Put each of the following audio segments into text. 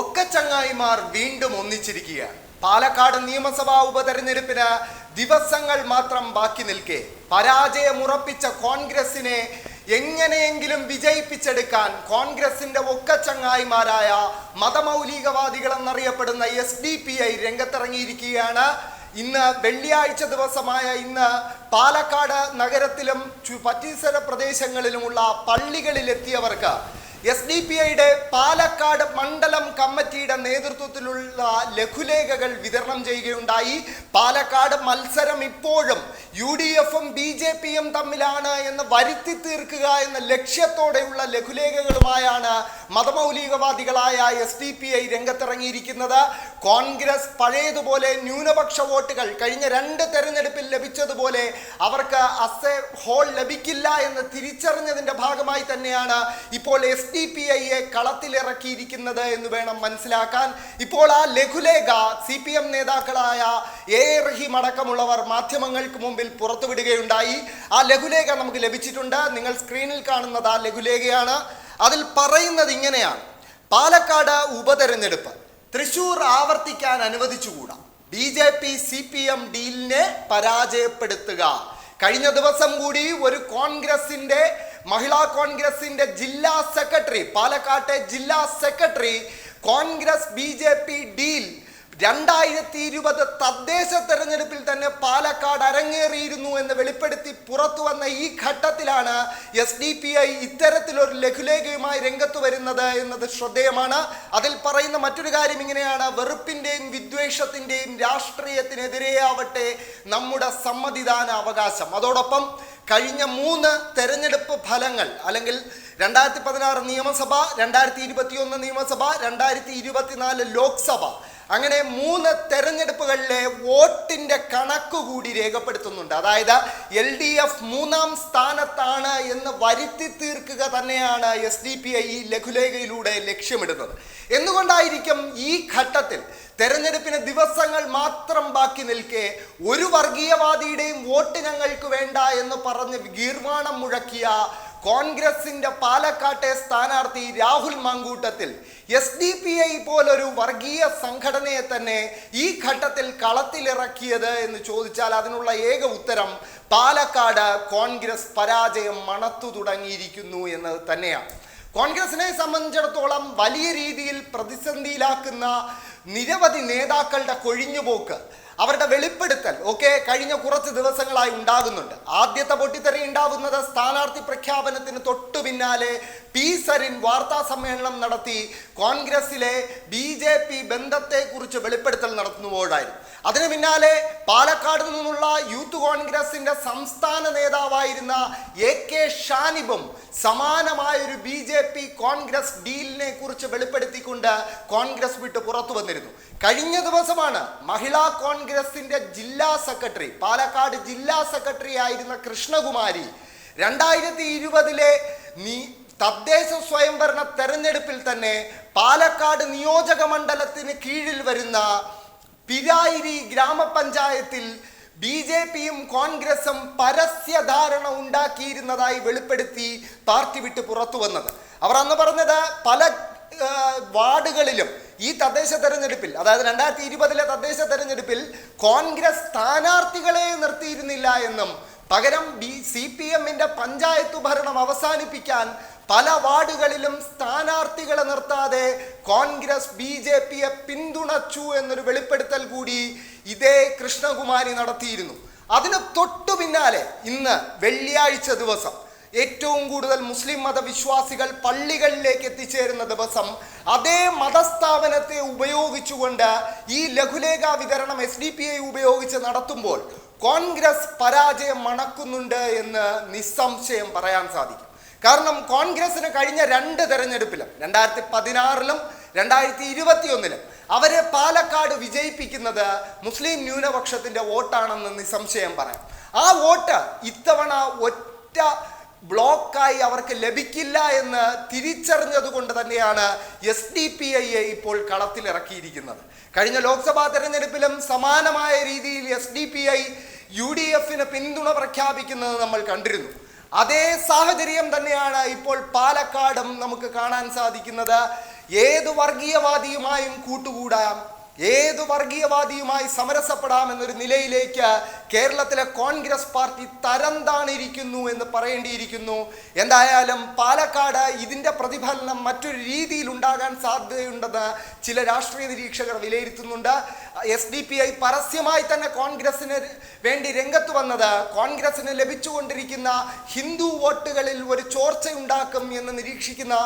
ഒക്കെ ചങ്ങായിമാർ വീണ്ടും ഒന്നിച്ചിരിക്കുകയാണ്. പാലക്കാട് നിയമസഭാ ഉപതെരഞ്ഞെടുപ്പിന് ദിവസങ്ങൾ മാത്രം ബാക്കി നിൽക്കെ പരാജയമുറപ്പിച്ച കോൺഗ്രസിനെ എങ്ങനെയെങ്കിലും വിജയിപ്പിച്ചെടുക്കാൻ കോൺഗ്രസിന്റെ ഒക്കച്ചങ്ങായിമാരായ മതമൗലികവാദികൾ എന്നറിയപ്പെടുന്ന എസ് ഡി പി ഐ രംഗത്തിറങ്ങിയിരിക്കുകയാണ്. ഇന്ന് വെള്ളിയാഴ്ച ദിവസമായ ഇന്ന് പാലക്കാട് നഗരത്തിലും പറ്റിസര പ്രദേശങ്ങളിലുമുള്ള പള്ളികളിലെത്തിയവർക്ക് എസ് ഡി പി ഐയുടെ പാലക്കാട് മണ്ഡലം കമ്മിറ്റിയുടെ നേതൃത്വത്തിലുള്ള ലഘുലേഖകൾ വിതരണം ചെയ്യുകയുണ്ടായി. പാലക്കാട് മത്സരം ഇപ്പോഴും യു ഡി എഫും ബി ജെ പിയും തമ്മിലാണ് എന്ന് വരുത്തി തീർക്കുക എന്ന ലക്ഷ്യത്തോടെയുള്ള ലഘുലേഖകളുമായാണ് മതമൗലികവാദികളായ എസ് ഡി പി ഐ രംഗത്തിറങ്ങിയിരിക്കുന്നത്. കോൺഗ്രസ് പഴയതുപോലെ ന്യൂനപക്ഷ വോട്ടുകൾ കഴിഞ്ഞ രണ്ട് തെരഞ്ഞെടുപ്പിൽ ലഭിച്ചതുപോലെ അവർക്ക് അസെ ഹോൾ ലഭിക്കില്ല എന്ന് തിരിച്ചറിഞ്ഞതിന്റെ ഭാഗമായി തന്നെയാണ് ഇപ്പോൾ എസ് ഡി പി ഐയെ കളത്തിലിറക്കിയിരിക്കുന്നത് എന്ന് വേണം മനസ്സിലാക്കാൻ. ഇപ്പോൾ ആ ലഘുലേഖ സി പി എം നേതാക്കളായ എ റഹീം അടക്കമുള്ളവർ മാധ്യമങ്ങൾക്ക് മുമ്പിൽ പുറത്തുവിടുകയുണ്ടായി. ആ ലഘുലേഖ നമുക്ക് ലഭിച്ചിട്ടുണ്ട്. നിങ്ങൾ സ്ക്രീനിൽ കാണുന്നത് ആ ലഘുലേഖയാണ്. അതിൽ പറയുന്നത് ഇങ്ങനെയാണ്. പാലക്കാട് ഉപതെരഞ്ഞെടുപ്പ്. തൃശൂർ ആവർത്തിക്കാൻ അനുവദിച്ചുകൂടാ. B J P C P M ഡീലിനെ പരാജയപ്പെടുത്തുക. കഴിഞ്ഞ ദിവസം കൂടി ഒരു കോൺഗ്രസിന്റെ മഹിളാ കോൺഗ്രസിന്റെ ജില്ലാ സെക്രട്ടറി പാലക്കാട്ടെ ജില്ലാ secretary Congress B J P deal. രണ്ടായിരത്തി ഇരുപത് തദ്ദേശ തെരഞ്ഞെടുപ്പിൽ തന്നെ പാലക്കാട് അരങ്ങേറിയിരുന്നു എന്ന് വെളിപ്പെടുത്തി പുറത്തു വന്ന ഈ ഘട്ടത്തിലാണ് എസ് ഡി പി ഐ ഇത്തരത്തിലൊരു ലഘുലേഖയുമായി രംഗത്ത് വരുന്നത് എന്നത് ശ്രദ്ധേയമാണ്. അതിൽ പറയുന്ന മറ്റൊരു കാര്യം ഇങ്ങനെയാണ്. വെറുപ്പിന്റെയും വിദ്വേഷത്തിന്റെയും രാഷ്ട്രീയത്തിനെതിരെയാവട്ടെ നമ്മുടെ സമ്മതിദാന അവകാശം അതോടൊപ്പം കഴിഞ്ഞ മൂന്ന് തെരഞ്ഞെടുപ്പ് ഫലങ്ങൾ അല്ലെങ്കിൽ രണ്ടായിരത്തി പതിനാറ് നിയമസഭ രണ്ടായിരത്തി ഇരുപത്തി ഒന്ന് നിയമസഭ രണ്ടായിരത്തി ഇരുപത്തിനാല് ലോക്സഭ. അങ്ങനെ മൂന്ന് തെരഞ്ഞെടുപ്പുകളിലെ വോട്ടിന്റെ കണക്ക് കൂടി രേഖപ്പെടുത്തുന്നുണ്ട്. അതായത് എൽ ഡി എഫ് മൂന്നാം സ്ഥാനത്താണ് എന്ന് വരുത്തി തീർക്കുക തന്നെയാണ് എസ് ഡി പി ഐ ഈ ലഘുലേഖയിലൂടെ ലക്ഷ്യമിടുന്നത്. എന്തുകൊണ്ടായിരിക്കും ഈ ഘട്ടത്തിൽ തെരഞ്ഞെടുപ്പിന് ദിവസങ്ങൾ മാത്രം ബാക്കി നിൽക്കെ ഒരു വർഗീയവാദിയുടെയും വോട്ട് ഞങ്ങൾക്ക് വേണ്ട എന്ന് പറഞ്ഞ് ഗീർവാണം മുഴക്കിയ കോൺഗ്രസിന്റെ പാലക്കാട്ടെ സ്ഥാനാർത്ഥി Rahul Mamkootathil S D P I പോലൊരു വർഗീയ സംഘടനയെ തന്നെ ഈ ഘട്ടത്തിൽ കളത്തിലിറക്കിയത് എന്ന് ചോദിച്ചാൽ അതിനുള്ള ഏക ഉത്തരം പാലക്കാട് കോൺഗ്രസ് പരാജയം മണത്തു തുടങ്ങിയിരിക്കുന്നു എന്നത് തന്നെയാണ്. കോൺഗ്രസിനെ സംബന്ധിച്ചിടത്തോളം വലിയ രീതിയിൽ പ്രതിസന്ധിയിലാക്കുന്ന നിരവധി നേതാക്കളുടെ കൊഴിഞ്ഞുപോക്ക് അവരുടെ വെളിപ്പെടുത്തൽ ഒക്കെ കഴിഞ്ഞ കുറച്ച് ദിവസങ്ങളായി ഉണ്ടാകുന്നുണ്ട്. ആദ്യത്തെ പൊട്ടിത്തെറി ഉണ്ടാകുന്നത് സ്ഥാനാർത്ഥി പ്രഖ്യാപനത്തിന് തൊട്ടു പിന്നാലെ പി സരിൻ വാർത്താ സമ്മേളനം നടത്തി കോൺഗ്രസിലെ ബി ജെ പി ബന്ധത്തെക്കുറിച്ച് വെളിപ്പെടുത്തൽ നടത്തുമ്പോഴായിരുന്നു. അതിനു പിന്നാലെ പാലക്കാട് നിന്നുള്ള യൂത്ത് കോൺഗ്രസിന്റെ സംസ്ഥാന നേതാവായിരുന്ന എ കെ ഷാനിബും സമാനമായ ഒരു ബി ജെ പി കോൺഗ്രസ് ഡീലിനെ കുറിച്ച് വെളിപ്പെടുത്തിക്കൊണ്ട് കോൺഗ്രസ് വിട്ട് പുറത്തു വന്നിരുന്നു കഴിഞ്ഞ ദിവസമാണ് മഹിളാ കോൺഗ്രസിന്റെ ജില്ലാ സെക്രട്ടറി പാലക്കാട് ജില്ലാ സെക്രട്ടറി ആയിരുന്ന കൃഷ്ണകുമാരി രണ്ടായിരത്തി ഇരുപതിലെ നീ തദ്ദേശ സ്വയംഭരണ തെരഞ്ഞെടുപ്പിൽ തന്നെ പാലക്കാട് നിയോജക മണ്ഡലത്തിന് കീഴിൽ വരുന്ന പിരായിരി ഗ്രാമപഞ്ചായത്തിൽ ബി ജെ പിയും കോൺഗ്രസും പരസ്യധാരണ ഉണ്ടാക്കിയിരുന്നതായി വെളിപ്പെടുത്തി പാർട്ടി വിട്ട് പുറത്തു വന്നത്. അവർ അന്ന് പറഞ്ഞത് പല വാർഡുകളിലും ഈ തദ്ദേശ തെരഞ്ഞെടുപ്പിൽ അതായത് രണ്ടായിരത്തി ഇരുപതിലെ തദ്ദേശ തെരഞ്ഞെടുപ്പിൽ കോൺഗ്രസ് സ്ഥാനാർത്ഥികളെ നിർത്തിയിരുന്നില്ല എന്നും പകരം ബി സി പി എമ്മിന്റെ പഞ്ചായത്ത് ഭരണം അവസാനിപ്പിക്കാൻ പല വാർഡുകളിലും സ്ഥാനാർത്ഥികളെ നിർത്താതെ കോൺഗ്രസ് ബി ജെ പിയെ പിന്തുണച്ചു എന്നൊരു വെളിപ്പെടുത്തൽ കൂടി ഇതേ കൃഷ്ണകുമാരി നടത്തിയിരുന്നു. അതിന് തൊട്ടു പിന്നാലെ ഇന്ന് വെള്ളിയാഴ്ച ദിവസം ഏറ്റവും കൂടുതൽ മുസ്ലിം മതവിശ്വാസികൾ പള്ളികളിലേക്ക് എത്തിച്ചേരുന്ന ദിവസം അതേ മതസ്ഥാപനത്തെ ഉപയോഗിച്ചുകൊണ്ട് ഈ ലഘുലേഖ വിതരണം എസ് ഡി പി ഐ ഉപയോഗിച്ച് നടത്തുമ്പോൾ കോൺഗ്രസ് പരാജയം മണക്കുന്നുണ്ട് എന്ന് നിസ്സംശയം പറയാൻ സാധിക്കും. കാരണം കോൺഗ്രസിന് കഴിഞ്ഞ രണ്ട് തെരഞ്ഞെടുപ്പിലും രണ്ടായിരത്തി പതിനാറിലും രണ്ടായിരത്തി ഇരുപത്തിയൊന്നിലും അവരെ പാലക്കാട് വിജയിപ്പിക്കുന്നത് മുസ്ലിം ന്യൂനപക്ഷത്തിന്റെ വോട്ടാണെന്ന് നിസ്സംശയം പറയാം. ആ വോട്ട് ഇത്തവണ ഒറ്റ ബ്ലോക്കായി അവർക്ക് ലഭിക്കില്ല എന്ന് തിരിച്ചറിഞ്ഞത് കൊണ്ട് തന്നെയാണ് എസ് ഡി പി ഐയെ ഇപ്പോൾ കളത്തിലിറക്കിയിരിക്കുന്നത് കഴിഞ്ഞ ലോക്സഭാ തെരഞ്ഞെടുപ്പിലും സമാനമായ രീതിയിൽ S D P I U D എഫിന് പിന്തുണ പ്രഖ്യാപിക്കുന്നത് നമ്മൾ കണ്ടിരുന്നു. അതേ സാഹചര്യം തന്നെയാണ് ഇപ്പോൾ പാലക്കാടും നമുക്ക് കാണാൻ സാധിക്കുന്നത്. ഏത് വർഗീയവാദിയുമായും കൂട്ടുകൂടാം. ഏത് വർഗീയവാദിയുമായി സമരസപ്പെടാം എന്നൊരു നിലയിലേക്ക് കേരളത്തിലെ കോൺഗ്രസ് പാർട്ടി തരം താണിരിക്കുന്നു എന്ന് പറയേണ്ടിയിരിക്കുന്നു. എന്തായാലും പാലക്കാട് ഇതിന്റെ പ്രതിഫലനം മറ്റൊരു രീതിയിൽ ഉണ്ടാകാൻ സാധ്യതയുണ്ടെന്ന് ചില രാഷ്ട്രീയ നിരീക്ഷകർ വിലയിരുത്തുന്നുണ്ട്. എസ് ഡി പി ഐ പരസ്യമായി തന്നെ കോൺഗ്രസിന് വേണ്ടി രംഗത്ത് വന്നത് കോൺഗ്രസിന് ലഭിച്ചുകൊണ്ടിരിക്കുന്ന ഹിന്ദു വോട്ടുകളിൽ ഒരു ചോർച്ചയുണ്ടാക്കും എന്ന് നിരീക്ഷിക്കുന്ന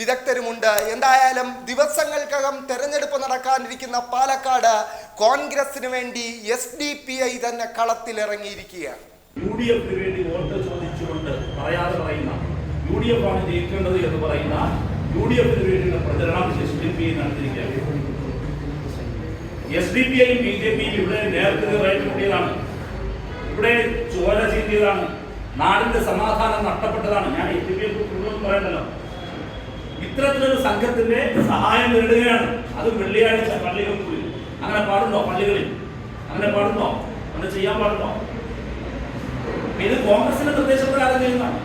വിദഗ്ധരുമുണ്ട്. എന്തായാലും ദിവസങ്ങൾക്കകം തെരഞ്ഞെടുപ്പ് നടക്കാനിരിക്കുന്ന പാലക്കാട് കോൺഗ്രസിന് വേണ്ടി എസ് ഡി പി ഐ തന്നെ കളത്തിലിറങ്ങിയിരിക്കുകയാണ്. യു ഡി എഫിന് വേണ്ടി വോട്ട് ചോദിച്ചുകൊണ്ട് പറയാതെ പറയുന്ന യു ഡി എഫ് ആണ് ജയിക്കേണ്ടത് എന്ന് പറയുന്ന യു ഡി എഫിന് വേണ്ടിയുള്ള പ്രചരണം എസ് ഡി പി ഐ നടത്തിയിരിക്കുകയാണ്. എസ് ഡി പി ഐയും ബി ജെ പിയും ഇവിടെ നേർക്കുതിറായിട്ട് കൂടിയതാണ് ഇവിടെ ചോര ചീന്തിയതാണ് നാടിന്റെ സമാധാനം നഷ്ടപ്പെട്ടതാണ്. ഞാൻ എസ് ഡി പി ഐ പറയണ്ടല്ലോ. ഇത്തരത്തിലൊരു സംഘത്തിന്റെ സഹായം നേടുകയാണ് അത് വെള്ളിയാഴ്ച പള്ളികൾക്കുള്ളിൽ അങ്ങനെ പാടുണ്ടോ പള്ളികളിൽ? അങ്ങനെ പാടുന്നോ? അങ്ങനെ ചെയ്യാൻ പാടുണ്ടോ ഇത് കോൺഗ്രസിന്റെ നിർദ്ദേശപ്രകാരം ചെയ്യുന്നതാണ്?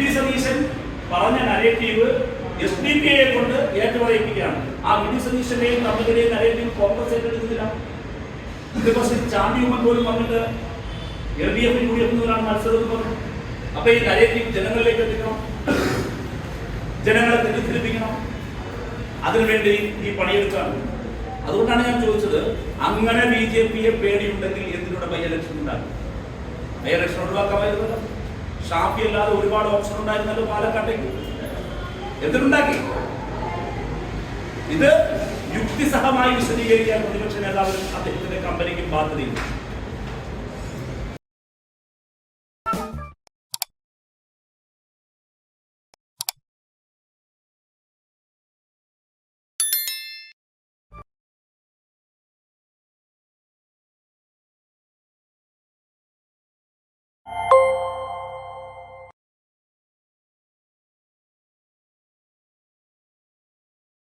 ഡി സതീശൻ പറഞ്ഞ നരേറ്റീവ് എസ് ഡി പി ഐയെ കൊണ്ട് ഏറ്റുപറയിപ്പിക്കുകയാണ്. ആ വി ഡി സതീശന്റെയും തമ്മിലെയും നരേറ്റീവ് കോൺഗ്രസ് ഏറ്റെടുക്കുന്നില്ല. ഇതിപ്പോ ചാണ്ടി ഉമ്മൻ പോലും പറഞ്ഞിട്ട് L D F U D F മത്സരം പറഞ്ഞു. അപ്പൊ ഈ നരേറ്റീവ് ജനങ്ങളിലേക്ക് എത്തിക്കണം. ജനങ്ങളെ തെറ്റിദ്ധരിപ്പിക്കണം. അതിനുവേണ്ടി ഈ പണിയെടുക്കാണ് അതുകൊണ്ടാണ് ഞാൻ ചോദിച്ചത് അങ്ങനെ ബി ജെ പിയെ പേടിയുണ്ടെങ്കിൽ എന്തിനൂടെ ബൈ ഇലക്ഷൻ ഉണ്ടാകും? ബൈ ഒഴിവാക്കാമായിരുന്നല്ലോ. ഷാഫി അല്ലാതെ ഒരുപാട് ഓപ്ഷൻ ഉണ്ടായിരുന്നല്ലോ പാലക്കാട്ടേക്ക്. എന്തിനുണ്ടാക്കി? ഇത് യുക്തിസഹമായി വിശദീകരിക്കാൻ പ്രതിപക്ഷ നേതാവിനും അദ്ദേഹത്തിന്റെ കമ്പനിക്കും ബാധ്യതയുണ്ട്